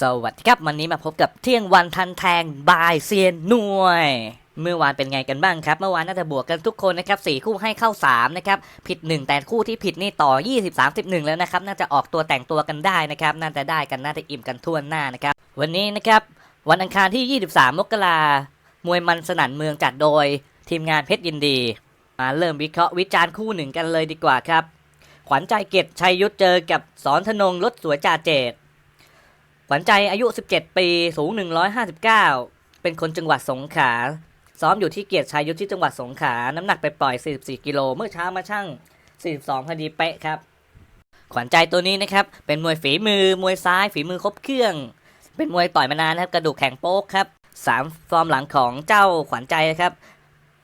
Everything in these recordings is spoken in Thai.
สวัสดีครับ วันนี้มาพบกับเที่ยงวันทันแทงบายเซียนหน่วย เมื่อวานเป็นไงกันบ้างครับ เมื่อวานน่าจะบวกกันทุกคนนะครับสี่คู่ให้เข้า 3 นะครับ ผิด 1 แต่คู่ที่ผิดนี่ต่อ 20 31 แล้วนะครับ น่าจะออกตัวแต่งตัวกันได้นะครับ น่าจะได้กันน่าจะอิ่มกันทั่วหน้านะครับ วันนี้นะครับวันอังคารที่ 23 มกรามวยมันสนั่นเมืองจัดโดย ทีมงานเพชรยินดี มาเริ่มวิเคราะห์วิจารณ์คู่หนึ่งกันเลยดีกว่าครับ ขวัญใจเกียรติชัยยุทธเจอกับสอนธนงรถสวยจ่าเจต ขวัญใจอายุ 17 ปี สูง 159 เป็นคนจังหวัดสงขลา ซ้อมอยู่ที่เกียรติชัยยุทธที่จังหวัดสงขลา น้ำหนักไปปล่อย 44 กิโล เมื่อเช้ามาช่าง42 พอดีเป๊ะครับ ขวัญใจตัวนี้นะครับ เป็นมวยฝีมือ มวยซ้าย ฝีมือครบเครื่อง เป็นมวยต่อยมานานนะครับ กระดูกแข็งโป๊กครับสามฟอร์มหลังของเจ้าขวัญใจนะครับ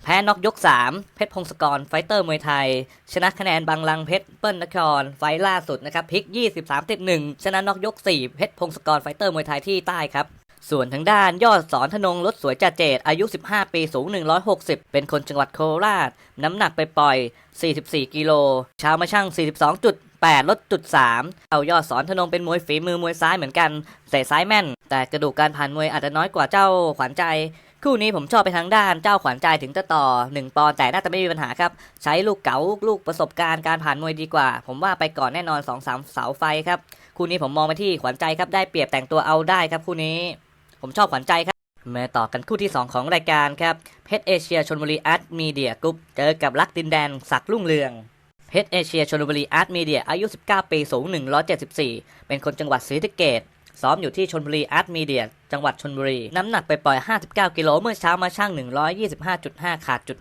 แพ้น็อกยก 3 เพชรพงศกรไฟเตอร์มวยไทย ชนะคะแนนบางลังเพชรเปิ้ลนคร ไฟล่าสุดนะครับพลิก 23 1 ชนะน็อกยก 4 เพชรพงศกรไฟเตอร์มวยไทยที่ใต้ครับส่วนทางด้านยอดสอนธนงรถสวยจ่าเจต อายุ 15 ปี สูง 160 เป็นคนจังหวัดโคราช น้ำหนักไปปล่อย 44 กิโลช้ามาช่าง 42.8 ลดจุด 3 เอายอดสอนธนงเป็นมวยฝีมือมวยซ้ายเหมือนกัน เตะซ้ายแม่น แต่กระดูกการผ่านมวยอาจจะน้อยกว่าเจ้าขวัญใจ คู่นี้ผมชอบไปทางด้านเจ้าขวัญใจถึงจะต่อ 1 ปอนด์แต่น่าจะไม่มีปัญหาครับ ใช้ลูกเก๋าลูกประสบการณ์การผ่านมวยดีกว่า ผมว่าไปก่อนแน่นอน 2-3 เสาไฟครับ คู่นี้ผมมองไปที่ขวัญใจครับได้เปรียบแต่งตัวเอาได้ครับคู่นี้ ผมชอบขวัญใจครับมาต่อกันคู่ที่ 2 ของรายการครับเพชรเอเชียชนบุรีอาร์ตมีเดียกรุ๊ปเจอกับลักดินแดนศักดิ์รุ่งเรืองเพชรเอเชียชนบุรีอาร์ตมีเดียอายุ 19 ปีสูง 174 เป็นคนจังหวัดศรีสะเกษ ซ้อมอยู่ที่ชนบุรีอาร์ตมีเดียจังหวัดชนบุรี น้ำหนักไปปล่อย 59 กิโลเมื่อเช้ามาช่าง 125.5 ขาดจุด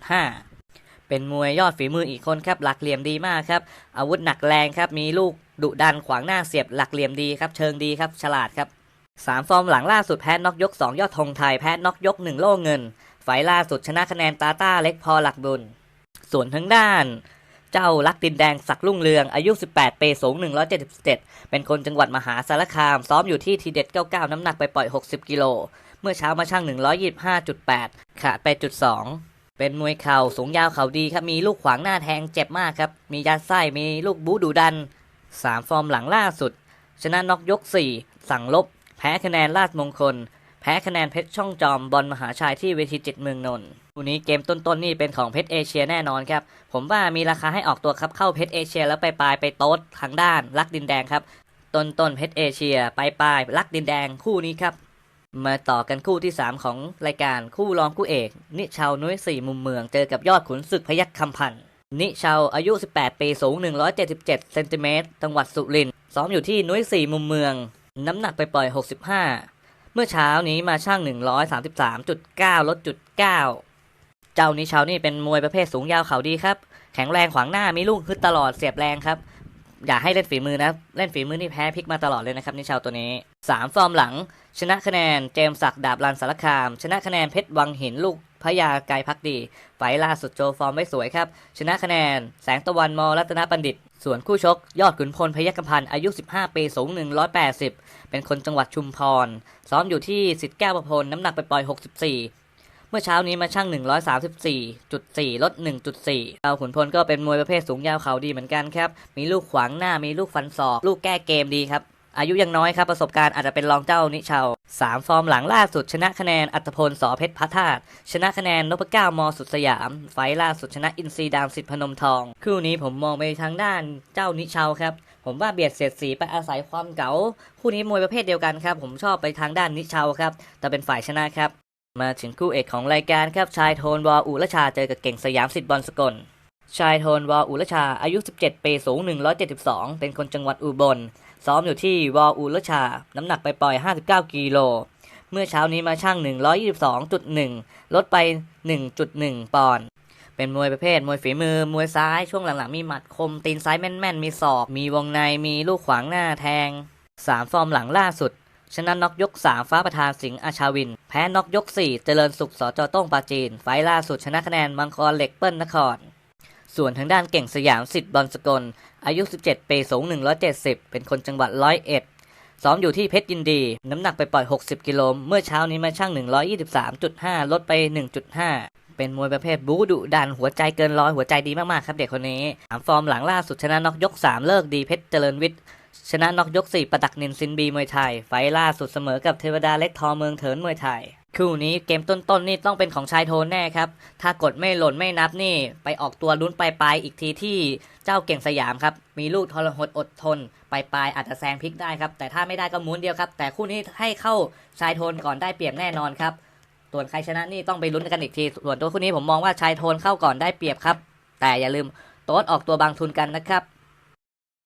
5เป็นมวยยอดฝีมืออีกคนครับหลักเหลี่ยมดีมากครับ อาวุธหนักแรงครับ มีลูกดุดันขวางหน้าเสียบหลักเหลี่ยมดีครับ เชิงดีครับ ฉลาดครับสามฟอร์มหลังล่าสุดแพ้น็อกยก 2 ยอดธงไทยแพ้น็อกยก 1 โล่เงิน ไฟล่าสุดชนะคะแนนตาต้าเล็กพอหลักบุญ ส่วนทางด้าน เจ้าลักดินแดงศักดิ์รุ่งเรืองอายุ 18 ปีสูง 177 เป็นคนจังหวัดมหาสารคาม ซ้อมอยู่ที่ทีเด็ด 99 น้ำหนักไปปล่อย 60 กิโล เมื่อเช้ามาช่าง 125.8 ขาดไปจุด 2 เป็นมวยเข่าสูงยาวเข่าดีครับ มีลูกขวางหน้าแทงเจ็บมากครับ มียัดไส้ มีลูกบูดูดัน 3 ฟอร์มหลังล่าสุด ชนะน็อกยก 4 สั่งลบ แพ้คะแนนราชมงคล แพ้คะแนนเพชรช่องจอมบอลมหาชัยที่เวทีเจ็ดเมืองนนท์คู่นี้เกมต้นๆนนี่เป็นของเพชรเอเชียแน่นอนครับ ผมว่ามีราคาให้ออกตัวครับเข้าเพชรเอเชียแล้วไปปลายไปโต๊ดทางด้านลักดินแดงครับ ต้นต้นเพชรเอเชียไปปลายลักดินแดงคู่นี้ครับ มาต่อกันคู่ที่ 3 ของรายการคู่รองคู่เอก นิชาวนุ้ยสี่มุมเมืองเจอกับยอดขุนศึกพยัคฆ์คำพันธ์นิชาวอายุ 18 ปีสูง 177เซนติเมตรจังหวัดสุรินทร์ซ้อมอยู่ที่นุ้ยสี่มุมเมือง น้ำหนักไปปล่อย 65 เมื่อเช้านี้มาช่าง 133.9ลดจุด9เจ้านี้ชาวนี่เป็นมวยประเภทสูงยาวเข่าดีครับ แข็งแรงขวางหน้ามีลูกฮึดตลอดเสียบแรงครับ อย่าให้เล่นฝีมือนะ เล่นฝีมือนี่แพ้พลิกมาตลอดเลยนะครับนิชาวตัวนี้ 3 ฟอร์มหลัง ชนะคะแนนเจมสักดิ์ดาบลันสารคาม ชนะคะแนนเพชรวังหินลูก พญาไกรพักดี ไฟล์ล่าสุดโจฟอร์มไว้สวยครับ ชนะคะแนน แสงตะวันมอรัตนบัณฑิต ส่วนคู่ชก ยอดขุนพลพยัคฆพันธ์อายุ 15 ปี สูง 180 เป็นคนจังหวัดชุมพร ซ้อมอยู่ที่สิทธิ์แก้วประพล น้ำหนักไปปล่อย 64 เมื่อเช้านี้มาช่าง 134.4 ลด 1.4เอาขุนพลก็เป็นมวยประเภทสูงยาวเขาดีเหมือนกันครับ มีลูกขวางหน้า มีลูกฟันศอก ลูกแก้เกมดีครับ อายุยังน้อยครับประสบการณ์อาจจะเป็นรองเจ้านิชาวสามฟอร์มหลังล่าสุด ชนะคะแนนอัตพลสอเพชรพัฒาตชนะคะแนนนพเก้ามอสุดสยาม ไฟล์ล่าสุดชนะอินซีดามสิทธิพนมทอง คู่นี้ผมมองไปทางด้านเจ้านิชาวครับผมว่าเบียดเสียดสีไปอาศัยความเก๋าคู่นี้มวยประเภทเดียวกันครับผมชอบไปทางด้านนิชาวครับแต่เป็นฝ่ายชนะครับมาถึงคู่เอกของรายการครับชายโทนวออุรชาเจอกับเก่งสยามสิทธิ์บอลสกลชายโทนวออุรชาอายุ 17 ปี สูง 172 เป็นคนจังหวัดอุบล ซ้อมอยู่ที่วออุรชา น้ำหนักไปปล่อย 59 กิโล เมื่อเช้านี้มาช่าง 122.1 ลดไป 1.1 ปอนด์เป็นมวยประเภทมวยฝีมือ มวยซ้ายช่วงหลังๆ มีหมัดคม ตีนซ้ายแม่นๆ มีศอก มีวงในมีลูกขวางหน้าแทง 3 ฟอร์มหลังล่าสุด ชนะน็อกยก 3 ฟ้าประธานสิงห์อาชาวิน แพ้น็อกยก 4 เจริญสุขสจโต้งปาจีน ไฟล่าสุดชนะคะแนนมังกรเหล็กเปิ้ลนคร ส่วนทางด้านเก่งสยามสิทธิ์บอลสกล อายุ 17 ปีสูง 170 เป็นคนจังหวัดร้อยเอ็ดซ้อมอยู่ที่เพชรยินดี น้ำหนักไปปล่อย 60 กิโลเมื่อเช้านี้มาช่าง 123.5 ลดไป 1.5 เป็นมวยประเภทบู๊ดุดันหัวใจเกินร้อยหัวใจดีมากๆครับเด็กคนนี้สามฟอร์มหลังล่าสุดชนะน็อกยก 3 เลิกดีเพชรเจริญวิทย์ชนะน็อกยก 4 ประดักนินซินบีมวยไทย ไฟล์ล่าสุดเสมอกับเทวดาเล็กทอเมืองเถินมวยไทย คู่นี้เกมต้นๆนี่ต้องเป็นของชายโทนแน่ครับ ถ้ากดไม่หล่นไม่นับนี่ไปออกตัวลุ้นปลายๆอีกทีที่เจ้าเก่งสยามครับ มีลูกทรหดอดทนปลายๆอาจจะแซงพลิกได้ครับ แต่ถ้าไม่ได้ก็ม้วนเดียวครับ แต่คู่นี้ให้เข้าชายโทนก่อนได้เปรียบแน่นอนครับ ส่วนใครชนะนี่ต้องไปลุ้นกันอีกที ส่วนตัวคู่นี้ผมมองว่าชายโทนเข้าก่อนได้เปรียบครับ แต่อย่าลืมโต๊ดออกตัวบางทุนกันนะครับ